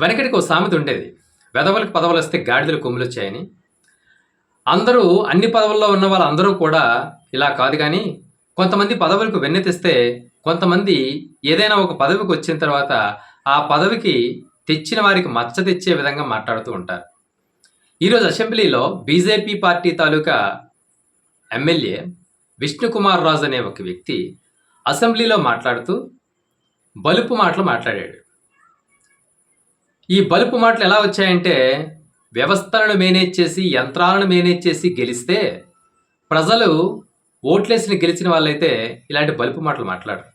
వెనకటికి ఒక సామెత ఉండేది. వెదవులకు పదవులు వస్తే గాడిదలు కొమ్ములు వచ్చాయని. అందరూ అన్ని పదవుల్లో ఉన్న వాళ్ళందరూ కూడా ఇలా కాదు కానీ కొంతమంది పదవులకు వెన్నెతిస్తే కొంతమంది ఏదైనా ఒక పదవికి వచ్చిన తర్వాత ఆ పదవికి తెచ్చిన వారికి మచ్చ తెచ్చే విధంగా మాట్లాడుతూ ఉంటారు. ఈరోజు అసెంబ్లీలో బీజేపీ పార్టీ తాలూకా ఎమ్మెల్యే విష్ణుకుమార్ రాజు అనే ఒక వ్యక్తి అసెంబ్లీలో మాట్లాడుతూ బలుపు మాటలు మాట్లాడాడు. ఈ బలుపు మాటలు ఎలా వచ్చాయంటే వ్యవస్థలను మేనేజ్ చేసి యంత్రాలను మేనేజ్ చేసి గెలిస్తే ప్రజలు ఓట్లేసిన గెలిచిన వాళ్ళైతే ఇలాంటి బలుపు మాటలు మాట్లాడరు.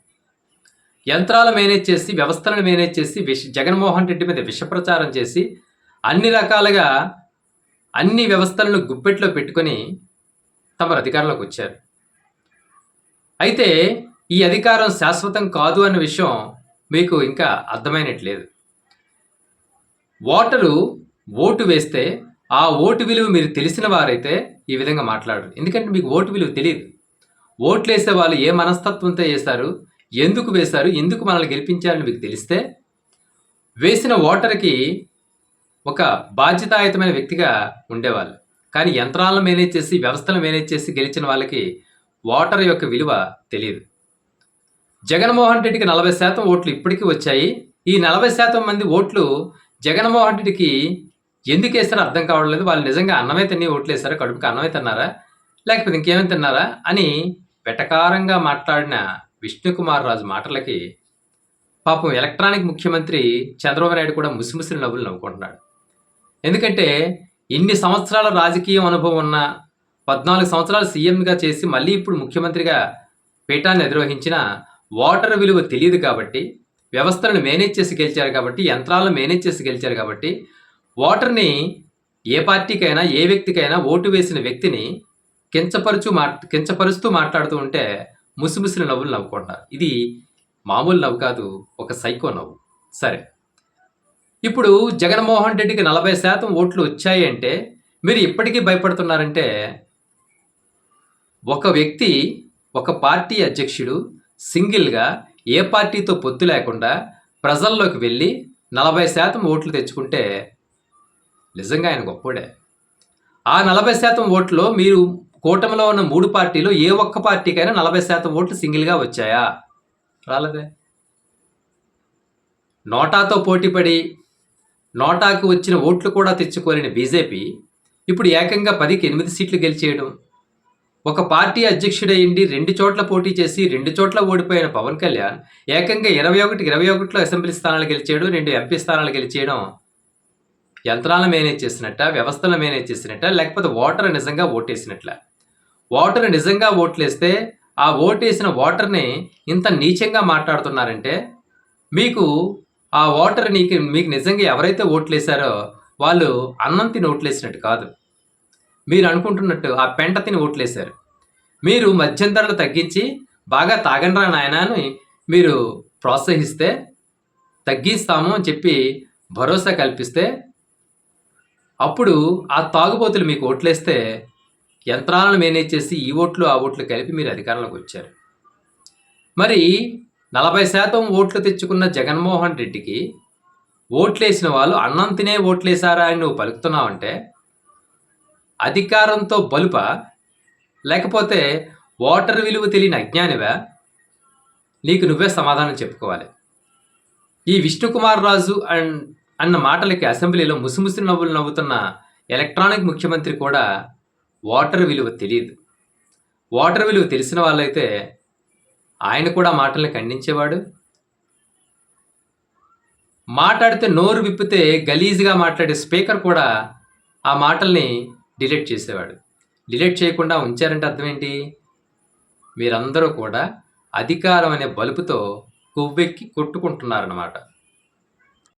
యంత్రాలు మేనేజ్ చేసి వ్యవస్థలను మేనేజ్ చేసి విష జగన్మోహన్ రెడ్డి మీద విషప్రచారం చేసి అన్ని రకాలుగా అన్ని వ్యవస్థలను గుప్పెట్లో పెట్టుకొని తమరు అధికారంలోకి వచ్చారు. అయితే ఈ అధికారం శాశ్వతం కాదు అన్న విషయం మీకు ఇంకా అర్థమైనట్లేదు. ఓటరు ఓటు వేస్తే ఆ ఓటు విలువ మీరు తెలిసిన వారైతే ఈ విధంగా మాట్లాడరు. ఎందుకంటే మీకు ఓటు విలువ తెలియదు ఓట్లు వేసే వాళ్ళు ఏ మనస్తత్వంతో వేశారు ఎందుకు వేశారు ఎందుకు మనల్ని గెలిపించారని మీకు తెలిస్తే వేసిన ఓటర్కి ఒక బాధ్యతాయుతమైన వ్యక్తిగా ఉండేవాళ్ళు. కానీ యంత్రాలను మేనేజ్ చేసి వ్యవస్థలను మేనేజ్ చేసి గెలిచిన వాళ్ళకి ఓటర్ యొక్క విలువ తెలియదు జగన్మోహన్ రెడ్డికి నలభై శాతం ఓట్లు ఇప్పటికీ వచ్చాయి. ఈ నలభై శాతం మంది ఓట్లు జగన్మోహన్ రెడ్డికి ఎందుకు వేస్తారో అర్థం కావట్లేదు వాళ్ళు నిజంగా అన్నమే తిని ఓట్లేసారా కడుపుకి అన్నమే తిన్నారా? లేకపోతే ఇంకేమైనా తిన్నారా? అని వెటకారంగా మాట్లాడిన విష్ణుకుమార్ రాజు మాటలకి పాపం ఎలక్ట్రానిక్ ముఖ్యమంత్రి చంద్రబాబు నాయుడు కూడా ముసిముసిరి నవ్వులు నవ్వుకుంటున్నాడు. ఎందుకంటే ఇన్ని సంవత్సరాల రాజకీయ అనుభవం ఉన్న పద్నాలుగు సంవత్సరాలు సీఎంగా చేసి మళ్ళీ ఇప్పుడు ముఖ్యమంత్రిగా పీఠాన్ని నిర్వహించిన ఓటర్ విలువ తెలియదు కాబట్టి వ్యవస్థలను మేనేజ్ చేసి గెలిచారు కాబట్టి యంత్రాలను మేనేజ్ చేసి గెలిచారు కాబట్టి ఓటర్ని ఏ పార్టీకైనా ఏ వ్యక్తికైనా ఓటు వేసిన వ్యక్తిని కించపరుచు మా కించపరుస్తూ మాట్లాడుతూ ఉంటే ముసిముసిన నవ్వులు నవ్వుకుంటారు. ఇది మామూలు నవ్వు కాదు ఒక సైకో నవ్వు. సరే. ఇప్పుడు జగన్మోహన్ రెడ్డికి నలభై శాతం ఓట్లు వచ్చాయి అంటే మీరు ఇప్పటికీ భయపడుతున్నారంటే ఒక వ్యక్తి ఒక పార్టీ అధ్యక్షుడు సింగిల్గా ఏ పార్టీతో పొత్తు లేకుండా ప్రజల్లోకి వెళ్ళి నలభై శాతం ఓట్లు తెచ్చుకుంటే నిజంగా ఆయన గొప్పోడే. ఆ నలభై శాతం ఓట్లో మీరు కూటమిలో ఉన్న మూడు పార్టీలు ఏ ఒక్క పార్టీకైనా నలభై శాతం ఓట్లు సింగిల్గా వచ్చాయా? రాలేదే. నోటాతో పోటీపడి నోటాకు వచ్చిన ఓట్లు కూడా తెచ్చుకోలేని బీజేపీ ఇప్పుడు ఏకంగా పదికి ఎనిమిది సీట్లు గెలిచేయడం ఒక పార్టీ అధ్యక్షుడయ్యండి రెండు చోట్ల పోటీ చేసి రెండు చోట్ల ఓడిపోయిన పవన్ కళ్యాణ్ ఏకంగా ఇరవై ఒకటి ఇరవై ఒకటిలో అసెంబ్లీ స్థానాలు గెలిచేయడం రెండు ఎంపీ స్థానాలు గెలిచేయడం యంత్రాలను మేనేజ్ చేసినట్ట వ్యవస్థలను మేనేజ్ చేసినట్ట లేకపోతే ఓటర్ నిజంగా ఓటేసినట్ల? ఓటర్ నిజంగా ఓట్లేస్తే ఆ ఓటేసిన ఓటర్ని ఇంత నీచంగా మాట్లాడుతున్నారంటే మీకు ఆ ఓటర్ నీకు మీకు నిజంగా ఎవరైతే ఓట్లేశారో వాళ్ళు అన్నం తిని ఓట్లేసినట్టు కాదు. మీరు అనుకుంటున్నట్టు ఆ పెంట తిని ఓట్లేశారు. మీరు మద్యం ధరలు తగ్గించి బాగా తాగండ్రా నాయన అని మీరు ప్రోత్సహిస్తే తగ్గిస్తాము అని చెప్పి భరోసా కల్పిస్తే అప్పుడు ఆ తాగుబోతులు మీకు ఓట్లేస్తే యంత్రాలను మేనేజ్ చేసి ఈ ఓట్లు ఆ ఓట్లు కలిపి మీరు అధికారంలోకి వచ్చారు. మరి నలభై శాతం ఓట్లు తెచ్చుకున్న జగన్మోహన్ రెడ్డికి ఓట్లేసిన వాళ్ళు అన్నం తినే ఓట్లేశారా అని నువ్వు పలుకుతున్నావంటే అధికారంతో బలుప లేకపోతే ఓటర్ విలువ తెలియని అజ్ఞానివా? నీకు నువ్వే సమాధానం చెప్పుకోవాలి. ఈ విష్ణుకుమార్ రాజు అండ్ అన్న మాటలకి అసెంబ్లీలో ముసిముసి నవ్వులు నవ్వుతున్న ఎలక్ట్రానిక్ ముఖ్యమంత్రి కూడా ఓటర్ విలువ తెలియదు. ఓటర్ విలువ తెలిసిన వాళ్ళైతే ఆయన కూడా మాటల్ని ఖండించేవాడు. మాట్లాడితే నోరు విప్పితే గలీజ్గా మాట్లాడే స్పీకర్ కూడా ఆ మాటల్ని డిలీట్ చేసేవాడు. డిలీట్ చేయకుండా ఉంచారంటే అర్థం ఏంటి? మీరందరూ కూడా అధికారం అనే బలుపుతో కొవ్వెక్కి కొట్టుకుంటున్నారన్నమాట.